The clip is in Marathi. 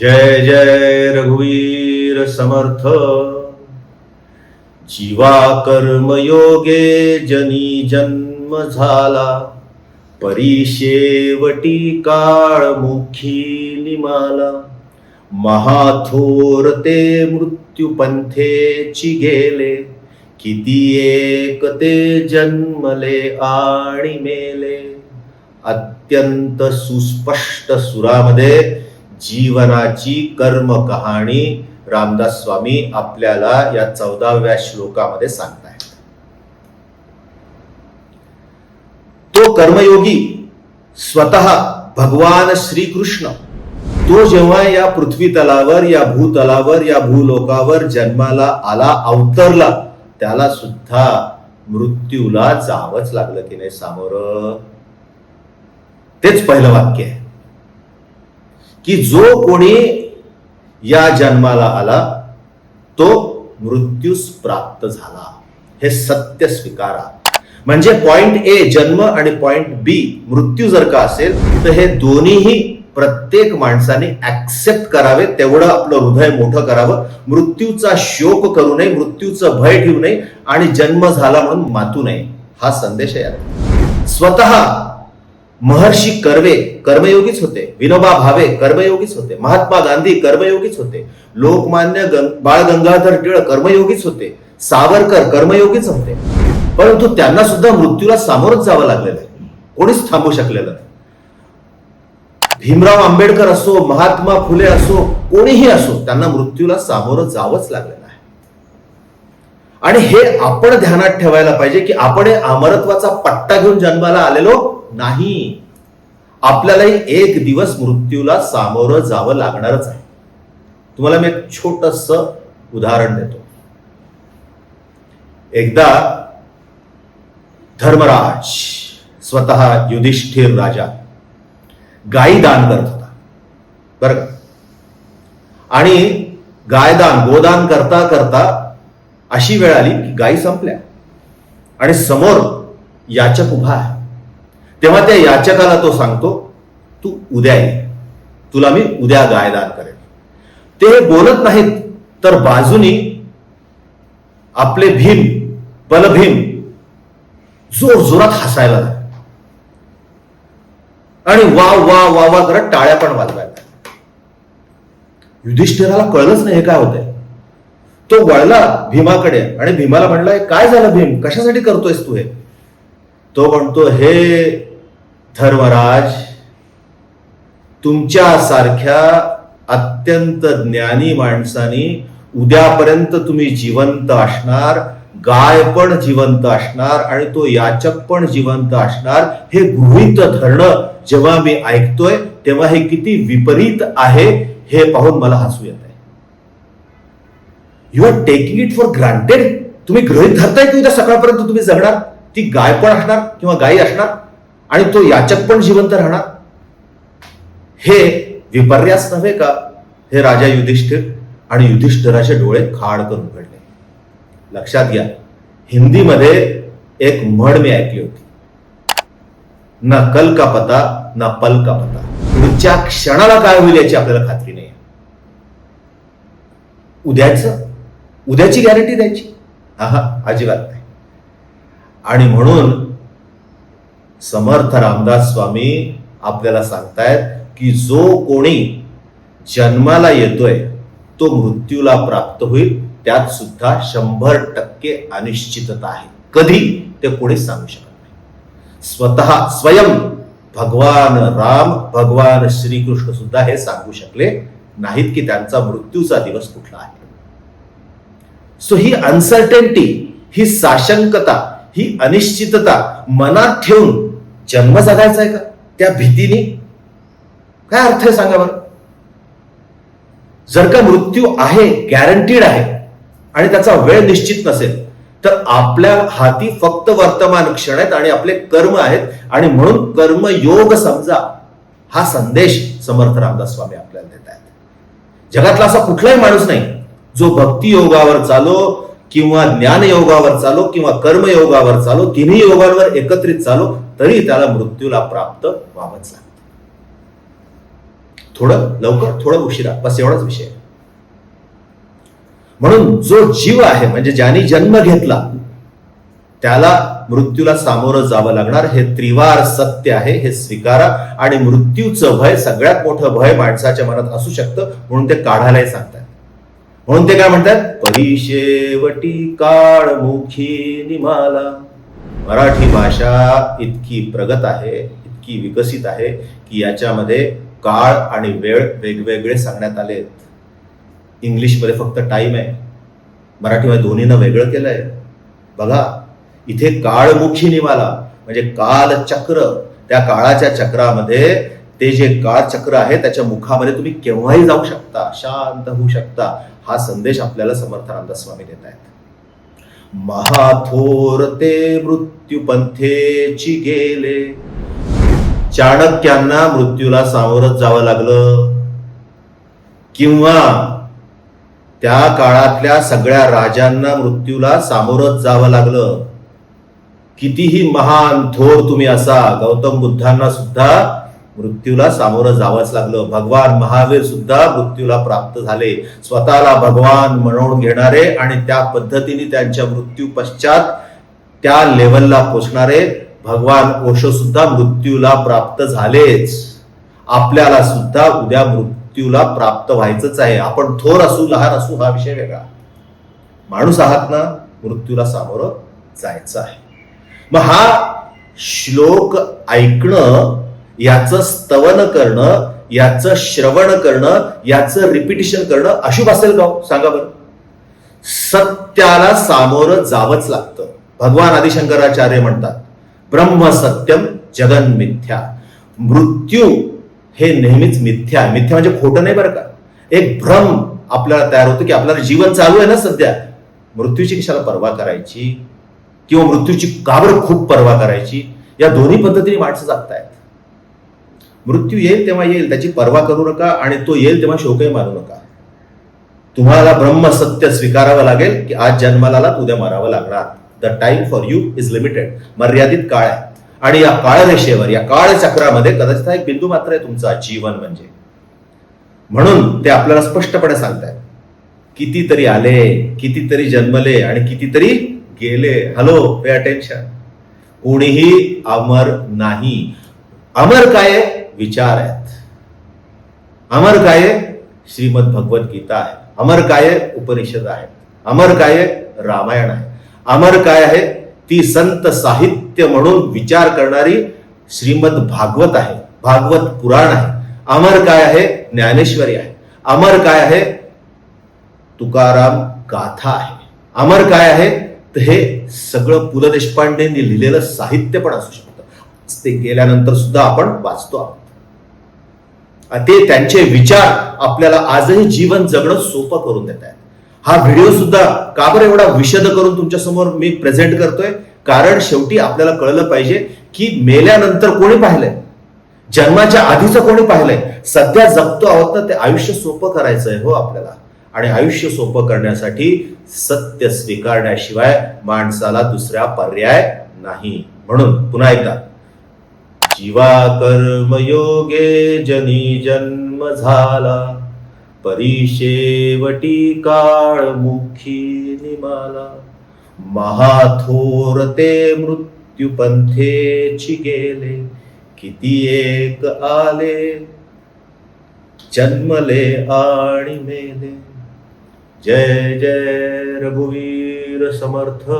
जय जय रघुवीर समर्थ। जीवा कर्मयोगे जनी जन्म झाला परिशेवटी काळ मुखी निमाला। महाथोर ते मृत्यू पंथेची गेले किती एक ते जन्मले आणि मेले। अत्यंत सुस्पष्ट सुरामध्ये जीवनाची कर्म कहाणी रामदास स्वामी आपल्याला या चौदाव्या श्लोकामध्ये सांगतायत. तो कर्मयोगी स्वतः भगवान श्रीकृष्ण. तो जेव्हा या पृथ्वी तलावर या भूतलावर या भूलोकावर जन्माला आला अवतरला त्याला सुद्धा मृत्यूला जावंच लागलं की नाही सामोर? तेच पहिलं वाक्य आहे. की जो कोणी या जन्माला आला तो मृत्यूस प्राप्त झाला. हे सत्य स्वीकारा. म्हणजे पॉइंट ए जन्म आणि पॉइंट बी मृत्यू जर का असेल तर हे दोन्हीही प्रत्येक माणसाने ऍक्सेप्ट करावे तेवढं आपलं हृदय मोठं करावं. मृत्यूचा शोक करू नये मृत्यूचं भय ठेवू नये आणि जन्म झाला म्हणून मातू नये. हा संदेश आहे स्वतः महर्षी कर्वे कर्मयोगीच होते विनोबा भावे कर्मयोगीच होते महात्मा गांधी कर्मयोगीच होते लोकमान्य बाळ गंगाधर टिळक कर्मयोगीच होते सावरकर कर्मयोगीच होते. परंतु त्यांना सुद्धा मृत्यूला सामोरच जावं लागलेलं आहे. कोणीच थांबू शकलेलं नाही. भीमराव आंबेडकर असो महात्मा फुले असो कोणीही असो त्यांना मृत्यूला सामोरं जावंच लागलेलं आहे. आणि हे आपण ध्यानात ठेवायला पाहिजे की आपण हे अमरत्वाचा पट्टा घेऊन जन्माला आलेलो नाही. आपल्यालाही एक दिवस मृत्यूला सामोरं जावं लागणारच आहे. तुम्हाला मी एक छोटस उदाहरण देतो. एकदा धर्मराज स्वतः युधिष्ठिर राजा गायी दान करत होता. बर का? आणि गायदान गोदान करता करता अशी वेळ आली की गायी संपल्या. आणि समोर याचक उभा आहे. तेव्हा त्या याचकाला तो सांगतो तू उद्या ये. तुला मी उद्या गायदान करेन. ते बोलत नाहीत तर बाजूनी आपले भीम बलभीम जोर जोरात हसायला लागले. आणि वा वा वा वा करत टाळ्या पण वाजवायला युधिष्ठिराला कळलंच नाही हे काय होतंय. तो वळला भीमाकडे आणि भीमाला म्हणलाय "हे काय झालं भीम? कशासाठी करतोयस तू हे? तो म्हणतो हे धर्मराज तुमच्यासारख्या अत्यंत ज्ञानी माणसानी उद्यापर्यंत तुम्ही जिवंत असणार गाय पण जिवंत असणार आणि तो याचक पण जिवंत असणार हे गृहीत धरणं जेव्हा मी ऐकतोय तेव्हा हे किती विपरीत आहे हे पाहून मला हसू येत आहे you are taking it for granted तुम्ही गृहित धरताय की उद्या सकाळपर्यंत तुम्ही जगणार? ती गाय पण असणार किंवा गायी असणार? आणि तो याचक पण जिवंत राहणार? हे विपर्यास नव्हे का? हे राजा युधिष्ठिर आणि युधिष्ठिराचे डोळे खाड करून उघडले लक्षात घ्या हिंदीमध्ये एक म्हण मी ऐकली होती. ना कल का पता ना पल का पता. पुढच्या क्षणाला काय होईल याची आपल्याला खात्री नाही. उद्याच? उद्याची गॅरंटी द्यायची? हा हा अजिबात नाही. आणि म्हणून समर्थ रामदास स्वामी आपल्याला सांगतायत की जो कोणी जन्माला येतोय तो मृत्यूला प्राप्त होईल त्यात सुद्धा शंभर टक्के अनिश्चितता आहे. कधी? ते कोणी सांगू शकत नाही. स्वतः स्वयं भगवान राम भगवान श्रीकृष्ण सुद्धा हे सांगू शकले नाहीत की त्यांचा मृत्यूचा दिवस कुठला आहे. सो ही अनसर्टेनिटी ही साशंकता ही अनिश्चितता मनात ठेवून जन्म जगायचा आहे का? त्या भीतीने? काय अर्थ आहे सांगा बरं? जर का मृत्यू आहे गॅरंटीड आहे आणि त्याचा वेळ निश्चित नसेल तर आपल्या हाती फक्त वर्तमान क्षण आहेत आणि आपले कर्म आहेत. आणि म्हणून कर्मयोग समजा हा संदेश समर्थ रामदास स्वामी आपल्याला देत आहेत. जगातला असा कुठलाही माणूस नाही जो भक्ती योगावर चालो किंवा ज्ञान योगावर चालो किंवा कर्मयोगावर चालो तिन्ही योगांवर एकत्रित चालो तरी त्याला मृत्यूला प्राप्त व्हावंच लागतं. थोडं लवकर थोडं उशिरा. बस एवढाच विषय. म्हणून जो जीव आहे म्हणजे ज्याने जन्म घेतला त्याला मृत्यूला सामोरं जावं लागणार हे त्रिवार सत्य आहे हे स्वीकारा. आणि मृत्यूचं भय सगळ्यात मोठं भय माणसाच्या मनात असू शकतं म्हणून ते काढायलाही सांगतात. म्हणून ते काय म्हणतात? परिशेवटी काळ मुखी निमाला. मराठी भाषा इतकी प्रगत आहे इतकी विकसित आहे की याच्यामध्ये काळ आणि वेळ वेगवेगळे सांगण्यात आले आहेत. इंग्लिशमध्ये फक्त टाईम आहे. मराठीमध्ये दोन्हीनं वेगळं केलं आहे बघा इथे काळमुखी निमाला म्हणजे कालचक्र त्या काळाच्या चक्रामध्ये ते जे काळ चक्र आहे त्याच्या मुखामध्ये तुम्ही केव्हाही जाऊ शकता शांत होऊ शकता हा संदेश आपल्याला समर्थानंद स्वामी देत आहेत महाथोर ते मृत्यूपंथेची गेले चाणक्यांना मृत्यूला सामोरच जावं लागलं. किंवा त्या काळातल्या सगळ्या राजांना मृत्यूला सामोरच जावं लागलं. कितीही महान थोर तुम्ही असा गौतम बुद्धांना सुद्धा मृत्यूला सामोरं जावंच लागलं. भगवान महावीर सुद्धा मृत्यूला प्राप्त झाले. स्वतःला भगवान म्हणून घेणारे आणि त्या पद्धतीने त्यांच्या मृत्यू पश्चात त्या लेवलला पोचणारे भगवान ओशो सुद्धा मृत्यूला प्राप्त झालेच. आपल्याला सुद्धा उद्या मृत्यूला प्राप्त व्हायचंच आहे. आपण थोर असू लहान असू हा विषय वेगळा. माणूस आहात ना मृत्यूला सामोरं जायचं आहे. मग हा श्लोक ऐकणं याचं स्तवन करणं याचं श्रवण करणं याचं रिपिटिशन करणं अशुभ असेल का हो? सांगा बरं. सत्याला सामोरं जावंच लागतं. भगवान आदिशंकराचार्य म्हणतात ब्रह्म सत्यम जगन मिथ्या. मृत्यू हे नेहमीच मिथ्या मिथ्या म्हणजे खोटं नाही बरं का? एक भ्रम आपल्याला तयार होतो की आपल्याला जीवन चालू आहे ना सध्या. मृत्यूची कशाला पर्वा करायची? किंवा मृत्यूची काबर खूप पर्वा करायची? या दोन्ही पद्धतीने माणसं जगतायत. मृत्यू येईल तेव्हा येईल त्याची पर्वा करू नका आणि तो येईल तेव्हा शोकही मारू नका. तुम्हाला ब्रह्म सत्य स्वीकारावं लागेल की आज जन्माला उद्या मारावं लागणार. The time for you is limited मर्यादित काळ आहे. आणि या काळ रेषेवर या काळ चक्रामध्ये कदाचित हा एक बिंदू मात्र आहे तुमचा जीवन म्हणजे. म्हणून ते आपल्याला स्पष्टपणे सांगतायत. कितीतरी आले कितीतरी जन्मले आणि कितीतरी गेले. हॅलो पे अटेन्शन कोणीही अमर नाही. अमर काय आहे? विचार आहेत. अमर काय श्रीमद भगवत गीता आहे. अमर काय उपनिषद आहे. अमर काय रामायण आहे. अमर काय आहे? ती संत साहित्य म्हणून विचार करणारी श्रीमद भागवत आहे. भागवत पुराण आहे. अमर काय आहे? ज्ञानेश्वरी आहे. अमर काय आहे? तुकाराम गाथा आहे. अमर काय आहे? तर हे सगळं पु ल देशपांडेंनी लिहिलेलं साहित्य पण असू शकतं. ते गेल्यानंतर सुद्धा आपण वाचतो आहोत. ते त्यांचे विचार आपल्याला आजही जीवन जगणं सोपं करून देत आहेत. हा व्हिडिओ सुद्धा का बरं एवढा विशद करून तुमच्यासमोर मी प्रेझेंट करतोय? कारण शेवटी आपल्याला कळलं पाहिजे की मेल्यानंतर कोणी पाहिलंय? जन्माच्या आधीचं कोणी पाहिलंय? सध्या जगतो आहोत ना ते आयुष्य सोपं करायचंय हो आपल्याला. आणि आयुष्य सोपं करण्यासाठी सत्य स्वीकारण्याशिवाय माणसाला दुसरा पर्याय नाही. म्हणून पुन्हा एकदा जीवा कर्मयोगे जनी जन्म झाला परिशेवटी काळ मुखी निमाला. महाथोर ते मृत्यूपंथेची गेले किती एक आले? जन्मले आणि मेले. जय जय रघुवीर समर्थ.